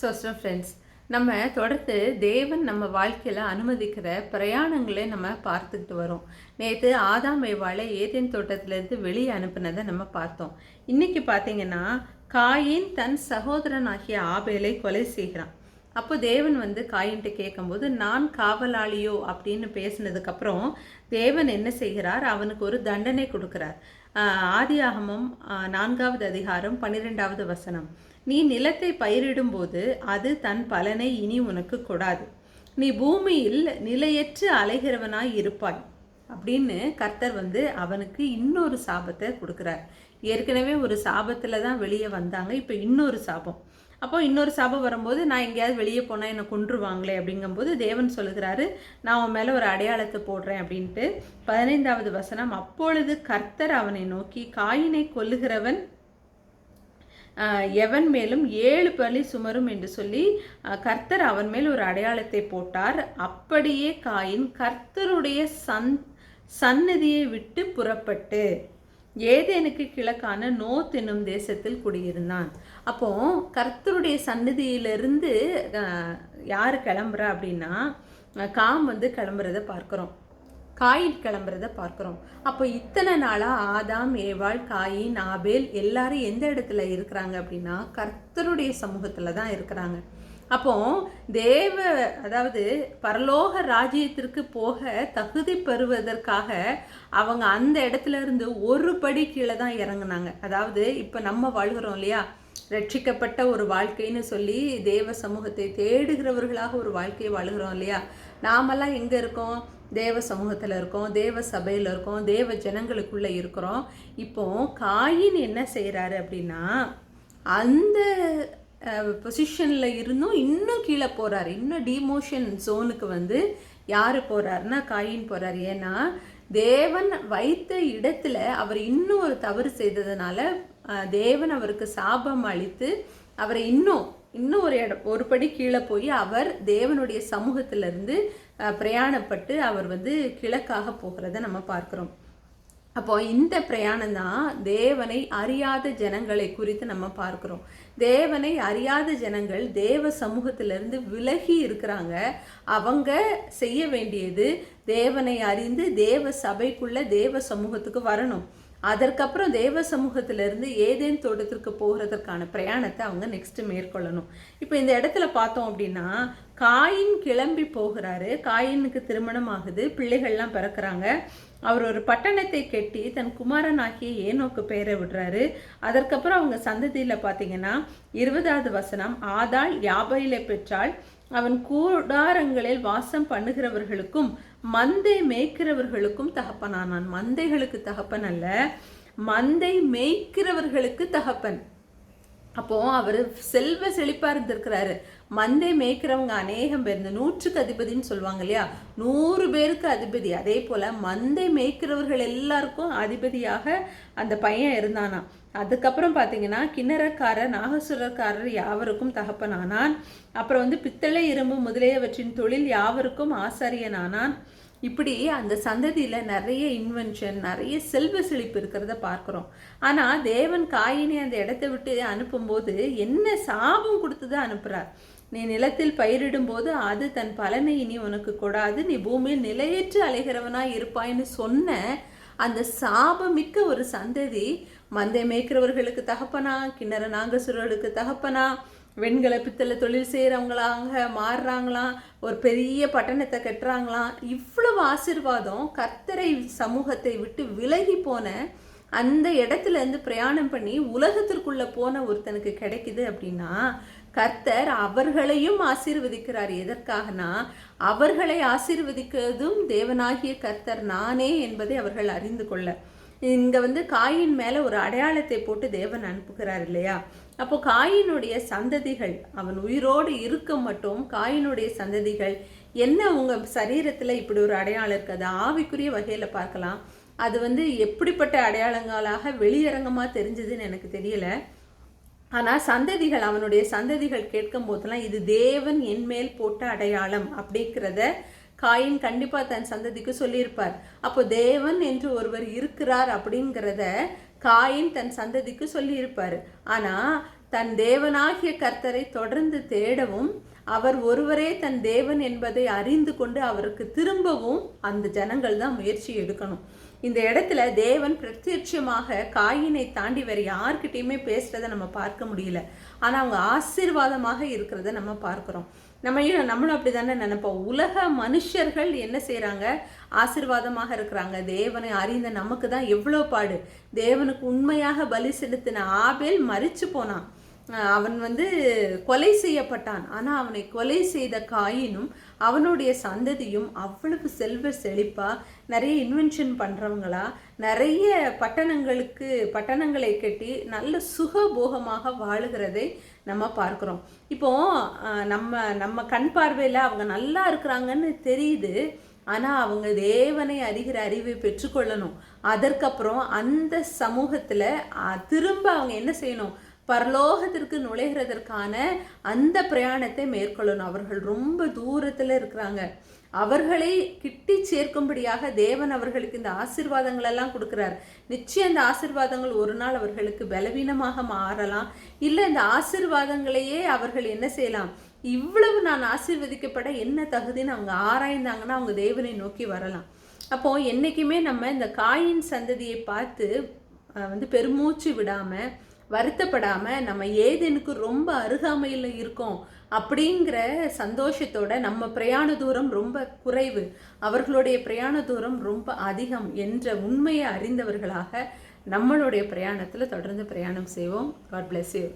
So friends நம்ம தொடர்ந்து தேவன் நம்ம வாழ்க்கையில் அனுமதிக்கிற பிரயாணங்களை நம்ம பார்த்துக்கிட்டு வரோம். நேற்று ஆதாம் வாழை ஏதேன் தோட்டத்திலேருந்து வெளியே அனுப்புனதை நம்ம பார்த்தோம். இன்றைக்கி பார்த்தீங்கன்னா காயின் தன் சகோதரனாகிய ஆபேலை கொலை செய்கிறான். அப்போ தேவன் வந்து காயின்ட்டு கேட்கும்போது நான் காவலாளியோ? அப்படின்னு பேசினதுக்கப்புறம் தேவன் என்ன செய்கிறார்? அவனுக்கு ஒரு தண்டனை கொடுக்குறார். ஆதியாகமம் நான்காவது அதிகாரம் பன்னிரெண்டாவது வசனம். நீ நிலத்தை பயிரிடும்போது அது தன் பலனை இனி உனக்கு கொடாது. நீ பூமியில் நிலையற்று அலைகிறவனாய் இருப்பாய். அப்படின்னு கர்த்தர் வந்து அவனுக்கு இன்னொரு சாபத்தை கொடுக்குறார். ஏற்கனவே ஒரு சாபத்தில் தான் வெளியே வந்தாங்க இப்போ இன்னொரு சாபம். அப்போ இன்னொரு சாபம் வரும்போது நான் எங்கேயாவது வெளியே போனால் என்னை கொன்றுவாங்களே? அப்படிங்கும்போது தேவன் சொல்லுகிறாரு நான் உன் மேலே ஒரு அடையாளத்தை போடுறேன் அப்படின்ட்டு பதினைந்தாவது வசனம். அப்பொழுது கர்த்தர் அவனை நோக்கி காயினை கொல்லுகிறவன் எவன் மேலும் ஏழு பலி சுமரும் என்று சொல்லி கர்த்தர் அவன் மேல் ஒரு அடையாளத்தை போட்டார். அப்படியே காயின் கர்த்தருடைய சந் சந்நிதியை விட்டு புறப்பட்டு ஏதேனுக்கு கிழக்கான நோத் என்னும் தேசத்தில் குடியிருந்தான். அப்போ கர்த்தருடைய சன்னதியிலிருந்து யார் கிளம்புறா அப்படின்னா காம் வந்து கிளம்புறத பார்க்குறோம். காயின் கிளம்புறத பார்க்குறோம். அப்போ இத்தனை நாளாக ஆதாம் ஏவாள் காயின் ஆபேல் எல்லாரும் எந்த இடத்துல இருக்கிறாங்க அப்படின்னா கர்த்தருடைய சமூகத்தில் தான் இருக்கிறாங்க. அப்போ தேவ அதாவது பரலோக ராஜ்யத்திற்கு போக தகுதி பெறுவதற்காக அவங்க அந்த இடத்துல இருந்து ஒரு படி கீழே தான் இறங்குனாங்க. அதாவது இப்போ நம்ம வாழ்கிறோம் இல்லையா? ரட்சிக்கப்பட்ட ஒரு வாழ்க்கைன்னு சொல்லி தேவ சமூகத்தை தேடுகிறவர்களாக ஒரு வாழ்க்கையை வாழ்கிறோம் இல்லையா? நாமெல்லாம் எங்கே இருக்கோம்? தேவ சமூகத்தில் இருக்கோம் தேவ சபையில் இருக்கோம் தேவ ஜனங்களுக்குள்ளே இருக்கிறோம். இப்போ காயின் என்ன செய்கிறாரு அப்படின்னா அந்த பொசிஷனில் இருந்தும் இன்னும் கீழே போகிறாரு இன்னும் டிமோஷன் ஜோனுக்கு வந்து யார் போகிறாருன்னா காயின் போகிறார் ஏன்னா தேவன் வைத்த இடத்துல அவர் இன்னும் ஒரு தவறு செய்ததுனால தேவன் அவருக்கு சாபம் அளித்து அவரை இன்னும் இன்னும் ஒரு இடம் ஒரு படி கீழே போய் அவர் தேவனுடைய சமூகத்திலிருந்து பிரயாணப்பட்டு அவர் வந்து கிழக்காக போகிறத நம்ம பார்க்குறோம். அப்போ இந்த பிரயாணம் தான் தேவனை அறியாத ஜனங்களை குறித்து நம்ம பார்க்குறோம். தேவனை அறியாத ஜனங்கள் தேவ சமூகத்திலிருந்து விலகி இருக்கிறாங்க. அவங்க செய்ய வேண்டியது தேவனை அறிந்து தேவ சபைக்குள்ள தேவ சமூகத்துக்கு வரணும். அதற்கப்புறம் தேவ சமூகத்திலிருந்து ஏதேன் தோட்டத்திற்கு போகிறதற்கான பிரயாணத்தை அவங்க நெக்ஸ்ட் மேற்கொள்ளணும். இப்போ இந்த இடத்துல பார்த்தோம் அப்படின்னா காயின் கிளம்பி போகிறாரு. காயினுக்கு திருமணம் ஆகுது. பிள்ளைகள்லாம் பிறக்கிறாங்க. அவர் ஒரு பட்டணத்தை கட்டி தன் குமாரனாகிய ஏனோக்கு பெயரை விடுறாரு. அதற்கப்புறம் அவங்க சந்ததியில் பார்த்தீங்கன்னா இருபதாவது வசனம் ஆதாள் யாபையில பெற்றால் அவன் கூடாரங்களில் வாசம் பண்ணுகிறவர்களுக்கும் மந்தை மேய்க்கிறவர்களுக்கும் தகப்பனானான் மந்தைகளுக்கு தகப்பன் அல்ல. மந்தை மேய்க்கிறவர்களுக்கு தகப்பன். அப்போ அவர் செல்வ செழிப்பா இருந்திருக்கிறாரு. மந்தை மேய்க்கிறவங்க அநேகம் பேர் இந்த நூற்றுக்கு அதிபதின்னு சொல்லுவாங்க இல்லையா? நூறு பேருக்கு அதிபதி. அதே போல மந்தை மேய்க்கிறவர்கள் எல்லாருக்கும் அதிபதியாக அந்த பையன் இருந்தானா அதுக்கப்புறம் பார்த்தீங்கன்னா கிண்ணறக்காரர் நாகசுரக்காரர் யாவருக்கும் தகப்பனானான். அப்புறம் வந்து பித்தளை இரும்பு முதலியவற்றின் தொழில் யாவருக்கும் ஆசாரியனானான். இப்படி அந்த சந்ததியில் நிறைய இன்வென்ஷன் நிறைய செல்வ செழிப்பு இருக்கிறத பார்க்குறோம். ஆனால் தேவன் காயினை அந்த இடத்த விட்டு அனுப்பும்போது என்ன சாபம் கொடுத்து தான் அனுப்புகிறார் நீ நிலத்தில் பயிரிடும்போது அது தன் பலனை இனி உனக்கு கொடாது. நீ பூமியில் நிலையற்று அலைகிறவனாய் இருப்பாய்ன்னு சொன்ன அந்த சாபமிக்க ஒரு சந்ததி மந்தை மேய்க்கிறவர்களுக்கு தகப்பனா கிண்ணற நாங்கசுரர்களுக்கு தகப்பனா வெண்கல பித்தளை தொழில் செய்கிறவங்களாங்க மாறுறாங்களாம் ஒரு பெரிய பட்டணத்தை கட்டுறாங்களாம் இவ்வளவு ஆசீர்வாதம் கர்த்தரை சமூகத்தை விட்டு விலகி போன அந்த இடத்துல இருந்து பிரயாணம் பண்ணி உலகத்திற்குள்ளே போன ஒருத்தனுக்கு கிடைக்குது அப்படின்னா கர்த்தர் அவர்களையும் ஆசீர்வதிக்கிறார். எதற்காகனா அவர்களை ஆசீர்வதிக்கிறதும் தேவனாகிய கர்த்தர் நானே என்பதை அவர்கள் அறிந்து கொள்ள. இங்கே வந்து காயின் மேலே ஒரு அடையாளத்தை போட்டு தேவன் அனுப்புகிறார் இல்லையா? அப்போ காயினுடைய சந்ததிகள் அவன் உயிரோடு இருக்க மட்டும் காயினுடைய சந்ததிகள் என்ன உங்கள் சரீரத்தில் இப்படி ஒரு அடையாளம் இருக்குது? ஆவிக்குரிய வகையில் பார்க்கலாம். அது வந்து எப்படிப்பட்ட அடையாளங்களாக வெளியரங்கமாக தெரிஞ்சதுன்னு எனக்கு தெரியல. ஆனால் சந்ததிகள் அவனுடைய சந்ததிகள் கேட்கும் போதெல்லாம் இது தேவன் என்மேல் போட்ட அடையாளம் அப்படிங்கிறத காயின் கண்டிப்பாக தன் சந்ததிக்கு சொல்லியிருப்பார். அப்போ தேவன் என்று ஒருவர் இருக்கிறார் அப்படிங்கிறத காயின் தன் சந்ததிக்கு சொல்லியிருப்பார். ஆனால் தன் தேவனாகிய கர்த்தரை தொடர்ந்து தேடவும் அவர் ஒருவரே தன் தேவன் என்பதை அறிந்து கொண்டு அவருக்கு திரும்பவும் அந்த ஜனங்கள் தான் முயற்சி எடுக்கணும். இந்த இடத்துல தேவன் பிரத்யட்சமாக காயினை தாண்டி வேறு யாருக்கிட்டேயுமே பேசுகிறத நம்ம பார்க்க முடியல. ஆனால் அவங்க ஆசீர்வாதமாக இருக்கிறத நம்ம பார்க்குறோம். நம்ம ஏன் நம்மளும் அப்படி தானே நினைப்போம்? உலக மனுஷர்கள் என்ன செய்கிறாங்க ஆசீர்வாதமாக இருக்கிறாங்க. தேவனை அறிந்த நமக்கு தான் எவ்வளோ பாடு. தேவனுக்கு உண்மையாக பலி செலுத்தின ஆபேல் மறிச்சு போனான். அவன் வந்து கொலை செய்யப்பட்டான். ஆனால் அவனை கொலை செய்த காயினும் அவனுடைய சந்ததியும் அவ்வளவு செல்வ செழிப்பாக நிறைய இன்வென்ஷன் பண்ணுறவங்களா நிறைய பட்டணங்களுக்கு பட்டணங்களை கட்டி நல்ல சுகபோகமாக வாழுகிறதை நம்ம பார்க்குறோம். இப்போ நம்ம நம்ம கண் பார்வையில் அவங்க நல்லா இருக்கிறாங்கன்னு தெரியுது. ஆனால் அவங்க தேவனை அறிகிற அறிவை பெற்றுக்கொள்ளணும். அதற்கப்புறம் அந்த சமூகத்தில் திரும்ப அவங்க என்ன செய்யணும்? பரலோகத்திற்கு நுழைகிறதற்கான அந்த பிரயாணத்தை மேற்கொள்ளணும். அவர்கள் ரொம்ப தூரத்தில் இருக்கிறாங்க. அவர்களை கிட்டி சேர்க்கும்படியாக தேவன் அவர்களுக்கு இந்த ஆசிர்வாதங்கள் எல்லாம் கொடுக்கிறார். நிச்சயம் இந்த ஆசீர்வாதங்கள் ஒரு நாள் அவர்களுக்கு பலவீனமாக மாறலாம். இல்லை இந்த ஆசீர்வாதங்களையே அவர்கள் என்ன செய்யலாம்? இவ்வளவு நான் ஆசிர்வதிக்கப்பட என்ன தகுதின்னு அவங்க ஆராய்ந்தாங்கன்னா அவங்க தேவனை நோக்கி வரலாம். அப்போ என்றைக்குமே நம்ம இந்த காயின் சந்ததியை பார்த்து வந்து பெருமூச்சு விடாமல் வருத்தப்படாமல் நம்ம ஏதேனுக்கு ரொம்ப அருகாமையில் இருக்கோம் அப்படிங்கிற சந்தோஷத்தோட நம்ம பிரயாண தூரம் ரொம்ப குறைவு. அவர்களுடைய பிரயாண தூரம் ரொம்ப அதிகம் என்ற உண்மையை அறிந்தவர்களாக நம்மளுடைய பிரயாணத்தில் தொடர்ந்து பிரயாணம் செய்வோம். God bless you